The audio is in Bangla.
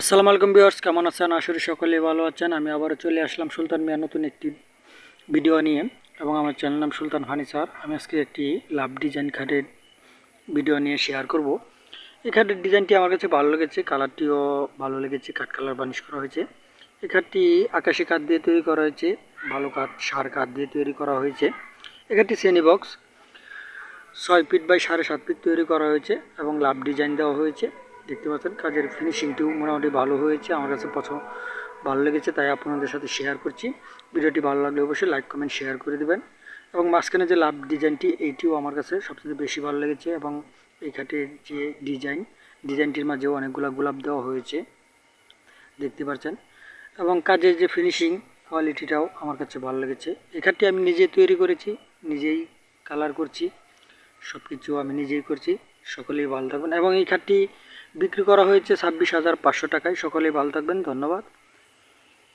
আসসালামু আলাইকুম বিয়ার্স কেমন আছেন? আসলে সকলেই ভালো আছেন। আমি আবারও চলে আসলাম সুলতান মিয়া নতুন একটি ভিডিও নিয়ে এবং আমার চ্যানেল নাম সুলতান ফার্নিচার আমি আজকে একটি লাভ ডিজাইন খাটের ভিডিও নিয়ে শেয়ার করব। এই খাটের ডিজাইনটি আমার কাছে ভালো লেগেছে কালারটিও ভালো লেগেছে, কাঠ কালার বানিশ করা হয়েছে। এই খাটটি আকাশি কাঠ দিয়ে তৈরি করা হয়েছে, ভালো কাঠ, সার কাঠ দিয়ে তৈরি করা হয়েছে। এই খাটটি শ্রেণি বক্স ছয় ফিট বাই সাড়ে সাত ফিট তৈরি করা হয়েছে এবং লাভ ডিজাইন দেওয়া হয়েছে। দেখতে পাচ্ছেন, কাজের ফিনিশিংটিও মোটামুটি ভালো হয়েছে, আমার কাছে পছন্দ ভালো লেগেছে, তাই আপনাদের সাথে শেয়ার করছি। ভিডিওটি ভালো লাগলে অবশ্যই লাইক কমেন্ট শেয়ার করে দেবেন। এবং মাঝখানে যে লাভ ডিজাইনটি এইটিও আমার কাছে সবচেয়ে বেশি ভালো লেগেছে এবং এই খাটের যে ডিজাইন ডিজাইনটির মাঝেও অনেকগুলো গোলাপ দেওয়া হয়েছে, দেখতে পাচ্ছেন। এবং কাজের যে ফিনিশিং কোয়ালিটিটাও আমার কাছে ভালো লেগেছে। এই খাটটি আমি নিজেই তৈরি করেছি, নিজেই কালার করছি সব কিছু আমি নিজেই করছি, সকলেই ভালো থাকবেন। এবং এই খাটটি বিক্রি করা হয়েছে ছাব্বিশ হাজার পাঁচশো টাকায়। সকলেই ভালো থাকবেন ধন্যবাদ।